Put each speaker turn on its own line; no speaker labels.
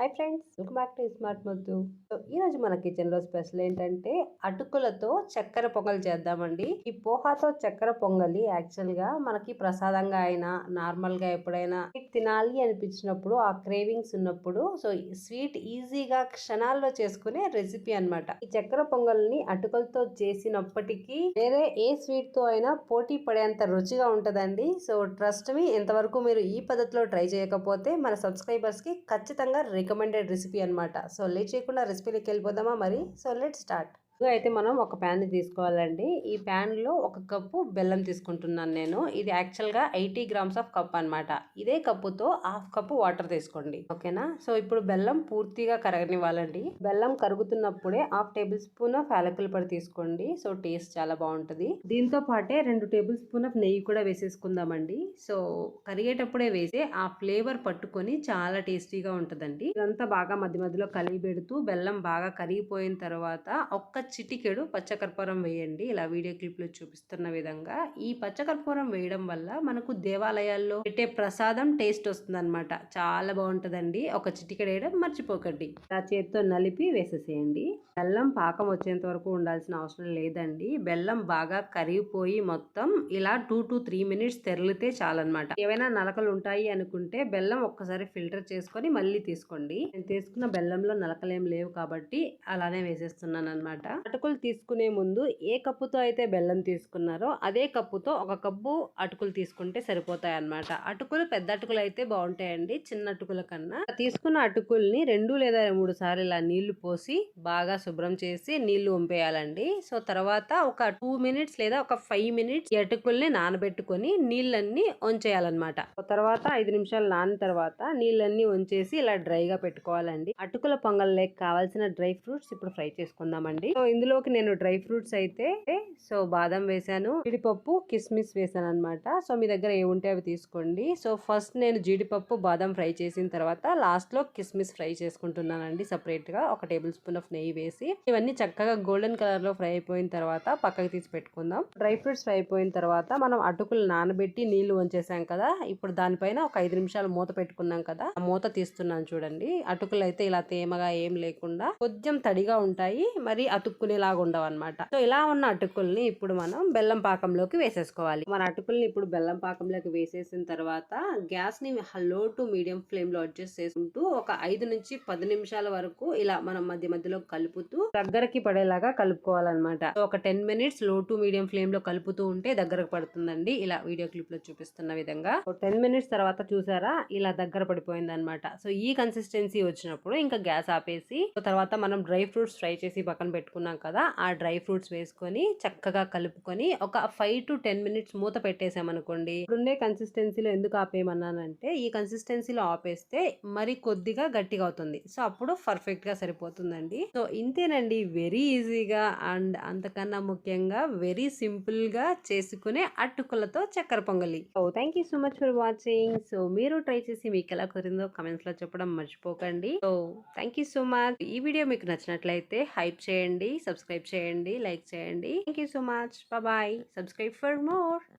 Hi friends welcome back to smart మొద్దు. So ఈ రోజు మన కిచెన్లో స్పెషల్ ఏంటంటే అటుకులతో చక్కెర పొంగల్ చేద్దామండి. ఈ పోహాతో చక్కెర పొంగలి యాక్చువల్గా మనకి ప్రసాదంగా అయినా నార్మల్గా ఎప్పుడైనా తినాలి అనిపించినప్పుడు ఆ క్రేవింగ్స్ ఉన్నప్పుడు సో స్వీట్ ఈజీగా క్షణాల్లో చేసుకునే రెసిపీ అన్నమాట. ఈ చక్కెర పొంగల్ని అటుకులతో చేసినప్పటికీ వేరే ఏ స్వీట్తో అయినా పోటీ పడేంత రుచిగా ఉంటుందండి. సో ట్రస్ట్ మీ ఇంతవరకు మీరు ఈ పద్ధతిలో ట్రై చేయకపోతే మన సబ్స్క్రైబర్స్కి ఖచ్చితంగా రికమెండెడ్ రెసిపీ అనమాట సో లేట్ చేయకుండా రెసిపీలోకి వెళ్ళిపోదామా మరి? సో లెట్ స్టార్ట్ అయితే మనం ఒక ప్యాన్ తీసుకోవాలండి. ఈ ప్యాన్లో ఒక కప్పు బెల్లం తీసుకుంటున్నాను నేను. ఇది యాక్చువల్గా ఎయిటీ గ్రామ్స్ ఆఫ్ కప్ అన్నమాట. ఇదే కప్పుతో హాఫ్ కప్పు వాటర్ తీసుకోండి. ఓకేనా? సో ఇప్పుడు బెల్లం పూర్తిగా కరగనివ్వాలండి. బెల్లం కరుగుతున్నప్పుడే హాఫ్ టేబుల్ స్పూన్ ఆఫ్ యాలకుల పొడి తీసుకోండి. సో టేస్ట్ చాలా బాగుంటుంది. దీంతో పాటే రెండు టేబుల్ స్పూన్ ఆఫ్ నెయ్యి కూడా వేసేసుకుందామండి. సో కరిగేటప్పుడే వేసి ఆ ఫ్లేవర్ పట్టుకొని చాలా టేస్టీగా ఉంటుందండి. ఇదంతా బాగా మధ్య మధ్యలో కలిగి పెడుతూ బెల్లం బాగా కరిగిపోయిన తర్వాత ఒక్క చిటికెడు పచ్చకర్పూరం వేయండి. ఇలా వీడియో క్లిప్లో చూపిస్తున్న విధంగా ఈ పచ్చకర్పూరం వేయడం వల్ల మనకు దేవాలయాల్లో పెట్టే ప్రసాదం టేస్ట్ వస్తుంది చాలా బాగుంటుందండి. ఒక చిటికెడు వేయడం మర్చిపోకండి. నా చేతితో నలిపి వేసేసేయండి. బెల్లం పాకం వచ్చేంత వరకు ఉండాల్సిన అవసరం లేదండి. బెల్లం బాగా కరిగిపోయి మొత్తం ఇలా టూ టు త్రీ మినిట్స్ తెరలితే చాలన్నమాట. ఏవైనా నలకలు ఉంటాయి అనుకుంటే బెల్లం ఒక్కసారి ఫిల్టర్ చేసుకొని మళ్ళీ తీసుకోండి. నేను తీసుకున్న బెల్లంలో నలకలేం లేవు కాబట్టి అలానే వేసేస్తున్నాను అనమాట అటుకులు తీసుకునే ముందు ఏ కప్పుతో అయితే బెల్లం తీసుకున్నారో అదే కప్పుతో ఒక కప్పు అటుకులు తీసుకుంటే సరిపోతాయి అన్నమాట అటుకులు పెద్ద అటుకులు అయితే బాగుంటాయండి చిన్న అటుకుల కన్నా. తీసుకున్న అటుకుల్ని రెండు లేదా మూడు సార్లు ఇలా నీళ్ళు పోసి బాగా శుభ్రం చేసి నీళ్ళు వంపేయాలండి. సో తర్వాత ఒక టూ మినిట్స్ లేదా ఒక ఫైవ్ మినిట్స్ ఈ అటుకుల్ని నానబెట్టుకొని నీళ్ళన్ని వంచేయాలన్నమాట. తర్వాత ఐదు నిమిషాలు నానిన తర్వాత నీళ్ళన్ని వంచేసి ఇలా డ్రైగా పెట్టుకోవాలండి. అటుకుల పొంగల్ లేక కావాల్సిన డ్రై ఫ్రూట్స్ ఇప్పుడు ఫ్రై చేసుకుందామండి. సో ఇందులోకి నేను డ్రై ఫ్రూట్స్ అయితే సో బాదం వేసాను జీడిపప్పు కిస్మిస్ వేసాను అనమాట సో మీ దగ్గర ఏ ఉంటే అవి తీసుకోండి. సో ఫస్ట్ నేను జీడిపప్పు బాదం ఫ్రై చేసిన తర్వాత లాస్ట్లో కిస్మిస్ ఫ్రై చేసుకుంటున్నానండి సపరేట్గా ఒక టేబుల్ స్పూన్ ఆఫ్ నెయ్యి వేసి ఇవన్నీ చక్కగా గోల్డెన్ కలర్లో ఫ్రై అయిపోయిన తర్వాత పక్కకి తీసి పెట్టుకుందాం. డ్రై ఫ్రూట్స్ ఫ్రై అయిపోయిన తర్వాత మనం అటుకులు నానబెట్టి నీళ్ళు వంచేసాం కదా ఇప్పుడు దానిపైన ఒక ఐదు నిమిషాలు మూత పెట్టుకున్నాం కదా ఆ మూత తీస్తున్నాను చూడండి. అటుకులు అయితే ఇలా తేమగా ఏం లేకుండా కొంచెం తడిగా ఉంటాయి. మరి అతుక్కునేలాగా ఉండవు అనమాట సో ఇలా ఉన్న అటుకుల్ని ఇప్పుడు మనం బెల్లం పాకంలోకి వేసేసుకోవాలి. మన అటుకుల్ని ఇప్పుడు బెల్లం పాకంలోకి వేసేసిన తర్వాత గ్యాస్ని లో టు మీడియం ఫ్లేమ్లో అడ్జస్ట్ చేసుకుంటూ ఒక ఐదు నుంచి పది నిమిషాల వరకు ఇలా మనం మధ్య మధ్యలో కలుపుతూ దగ్గరకి పడేలాగా కలుపుకోవాలన్నమాట. ఒక టెన్ మినిట్స్లో టు మీడియం ఫ్లేమ్లో కలుపుతూ ఉంటే దగ్గరకు పడుతుందండి. ఇలా వీడియో క్లిప్లో చూపిస్తున్న విధంగా. టెన్ మినిట్స్ తర్వాత చూసారా? ఇలా దగ్గర పడిపోయింది అనమాట సో ఈ కన్సిస్టెన్సీ వచ్చినప్పుడు ఇంకా గ్యాస్ ఆపేసి తర్వాత మనం డ్రై ఫ్రూట్స్ ఫ్రై చేసి పక్కన పెట్టుకున్నాం కదా ఆ డ్రై ఫ్రూట్స్ వేసుకొని చక్కగా కలుపుకొని ఒక ఫైవ్ టు టెన్ మినిట్స్ మూత పెట్టేసామనుకోండి ఇప్పుడుండే కన్సిస్టెన్సీలో ఎందుకు ఆపేయమన్నానంటే ఈ కన్సిస్టెన్సీలో ఆపేస్తే మరి కొద్దిగా గట్టిగా అవుతుంది. సో అప్పుడు పర్ఫెక్ట్గా సరిపోతుందండి. సో ఇంతేనండి. వెరీ ఈజీగా అండ్ అంతకన్నా ముఖ్యంగా వెరీ సింపుల్గా చేసుకునే అటుకులతో చక్కెర పొంగలి. So thank you so much for watching so మీరు ట్రై చేసి మీకు ఎలా కుదిరిందో కమెంట్స్లో చెప్పడం మర్చిపోకండి. So thank you so much ఈ వీడియో మీకు నచ్చినట్లయితే హైప్ చేయండి. సబ్స్క్రైబ్ చేయండి లైక్ చేయండి. Thank you so much bye subscribe for more